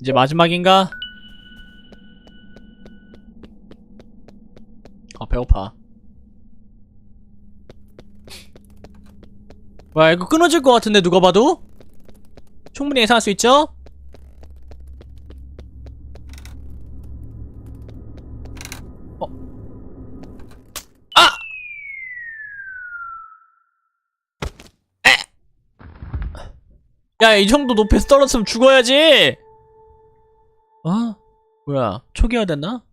이제 마지막인가? 아 배고파 와 이거 끊어질 것 같은데 누가 봐도? 충분히 예상할 수 있죠? 어? 아! 야, 이 정도 높이에서 떨어졌으면 죽어야지! 어? 뭐야, 초기화 됐나?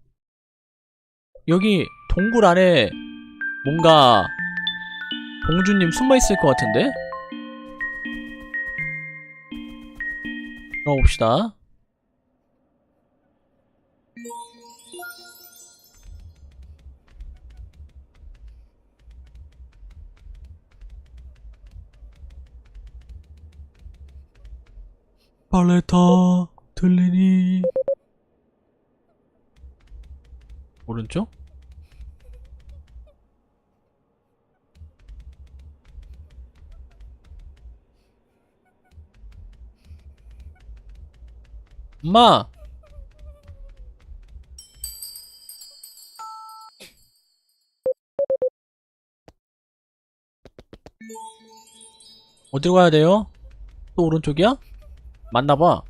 여기 동굴 안에 뭔가 봉주님 숨어있을 것 같은데? 들어가 봅시다. 발레타 들리니 오른쪽? 엄마 어디로 가야 돼요? 또 오른쪽이야? 맞나봐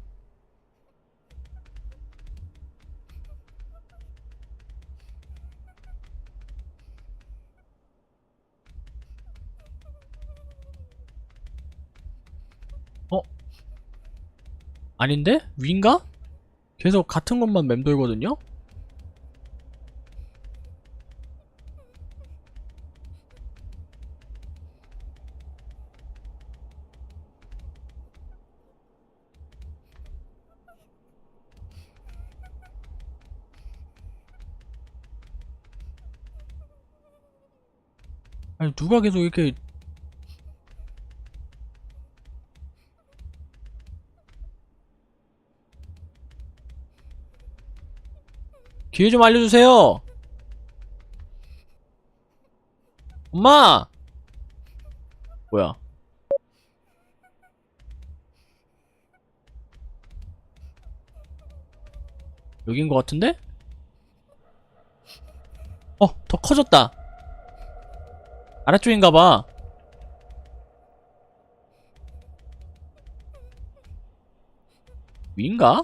아닌데? 위인가? 계속 같은 곳만 맴돌거든요? 아니 누가 계속 이렇게 기회 좀 알려주세요 엄마 뭐야 여긴 것 같은데? 어, 더 커졌다. 아래쪽인가봐. 위인가?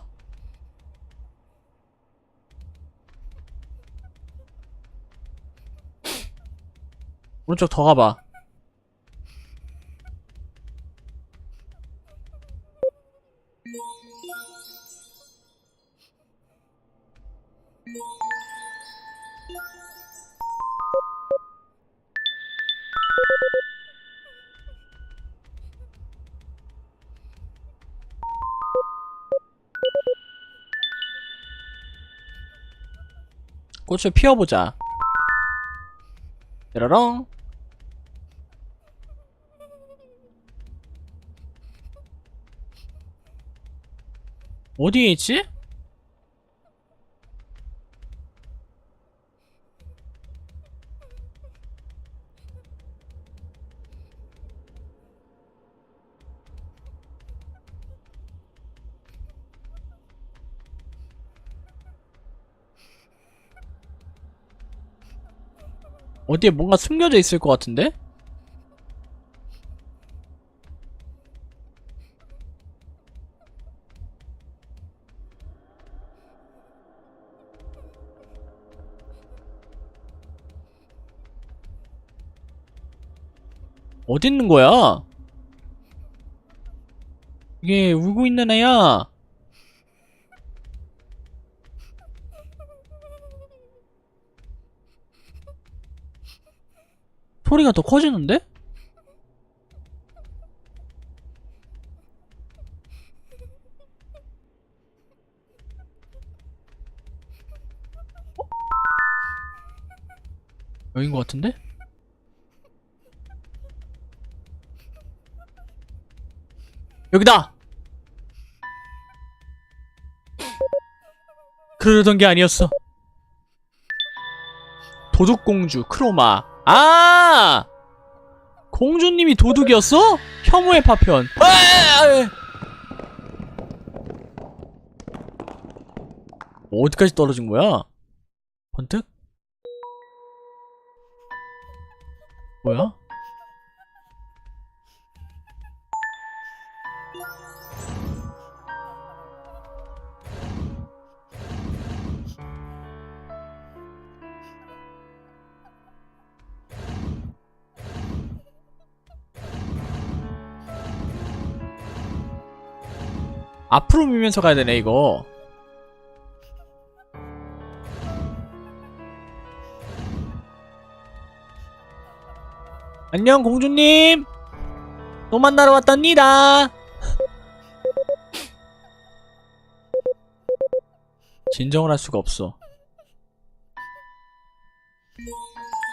오른쪽 더 가봐. 꽃을 피워보자. 뾰로롱. 어디에 있지? 어디에 뭔가 숨겨져 있을 것 같은데? 어디 있는 거야? 이게 울고 있는 애야. 소리가 더 커지는데? 어? 여긴 것 같은데? 여기다! 그러던 게 아니었어. 도둑공주 크로마. 아! 공주님이 도둑이었어? 혐오의 파편. 아! 어디까지 떨어진 거야? 번뜩? 뭐야? 앞으로 밀면서 가야 되네 이거. 안녕 공주님. 또 만나러 왔답니다. 진정을 할 수가 없어.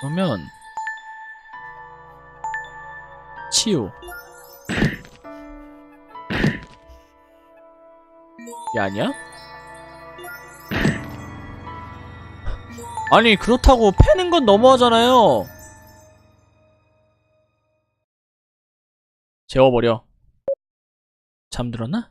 그러면 치유 야 아니야? 아니 그렇다고 패는 건 너무하잖아요 재워버려 잠들었나?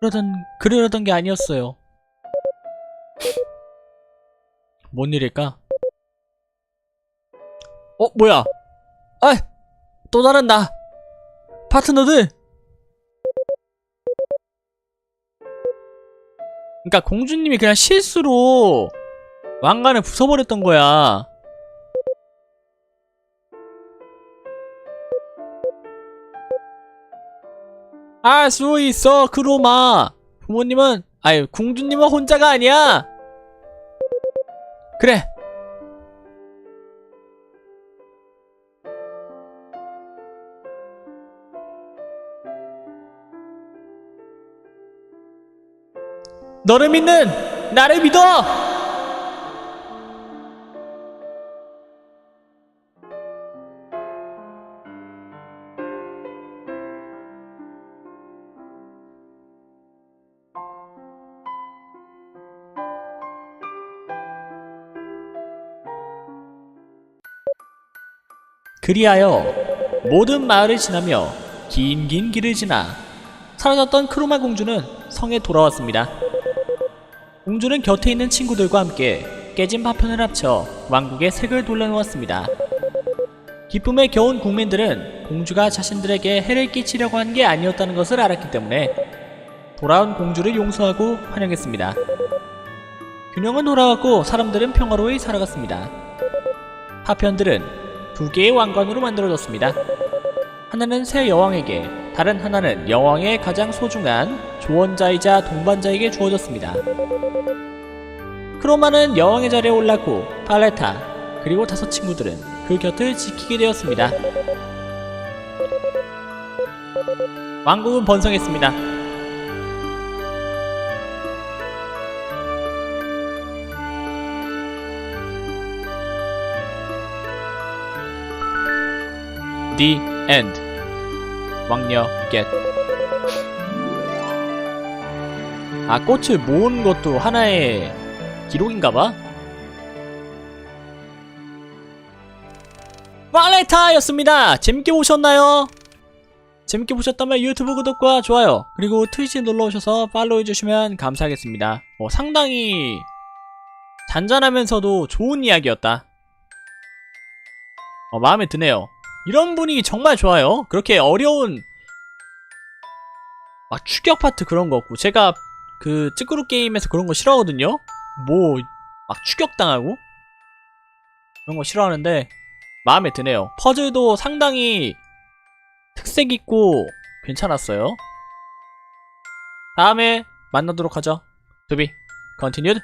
그러던 그러던 게 아니었어요 뭔 일일까? 어 뭐야 아! 또 다른 나! 파트너들! 그니까 공주님이 그냥 실수로 왕관을 부숴버렸던 거야. 알 수 있어, 크로마! 부모님은, 아유, 공주님은 혼자가 아니야! 그래, 너를 믿는 나를 믿어! 그리하여 모든 마을을 지나며 긴긴 길을 지나 사라졌던 크로마 공주는 성에 돌아왔습니다. 공주는 곁에 있는 친구들과 함께 깨진 파편을 합쳐 왕국의 색을 돌려놓았습니다. 기쁨에 겨운 국민들은 공주가 자신들에게 해를 끼치려고 한 게 아니었다는 것을 알았기 때문에 돌아온 공주를 용서하고 환영했습니다. 균형은 돌아왔고 사람들은 평화로이 살아갔습니다. 파편들은 두 개의 왕관으로 만들어졌습니다. 하나는 새 여왕에게, 다른 하나는 여왕의 가장 소중한 조언자이자 동반자에게 주어졌습니다. 크로마는 여왕의 자리에 올랐고 팔레타 그리고 다섯 친구들은 그 곁을 지키게 되었습니다. 왕국은 번성했습니다. The End 왕녀 겟 아, 꽃을 모은 것도 하나의 기록인가봐? 말레타였습니다! 재밌게 보셨나요? 재밌게 보셨다면 유튜브 구독과 좋아요 그리고 트위치 놀러오셔서 팔로우 해주시면 감사하겠습니다 어, 상당히 잔잔하면서도 좋은 이야기였다 어, 마음에 드네요 이런 분위기 정말 좋아요. 그렇게 어려운 막 추격 파트 그런 거 없고. 제가 그 찌끄루 게임에서 그런 거 싫어하거든요. 뭐 막 추격당하고? 그런 거 싫어하는데 마음에 드네요. 퍼즐도 상당히 특색 있고 괜찮았어요. 다음에 만나도록 하죠. Be continued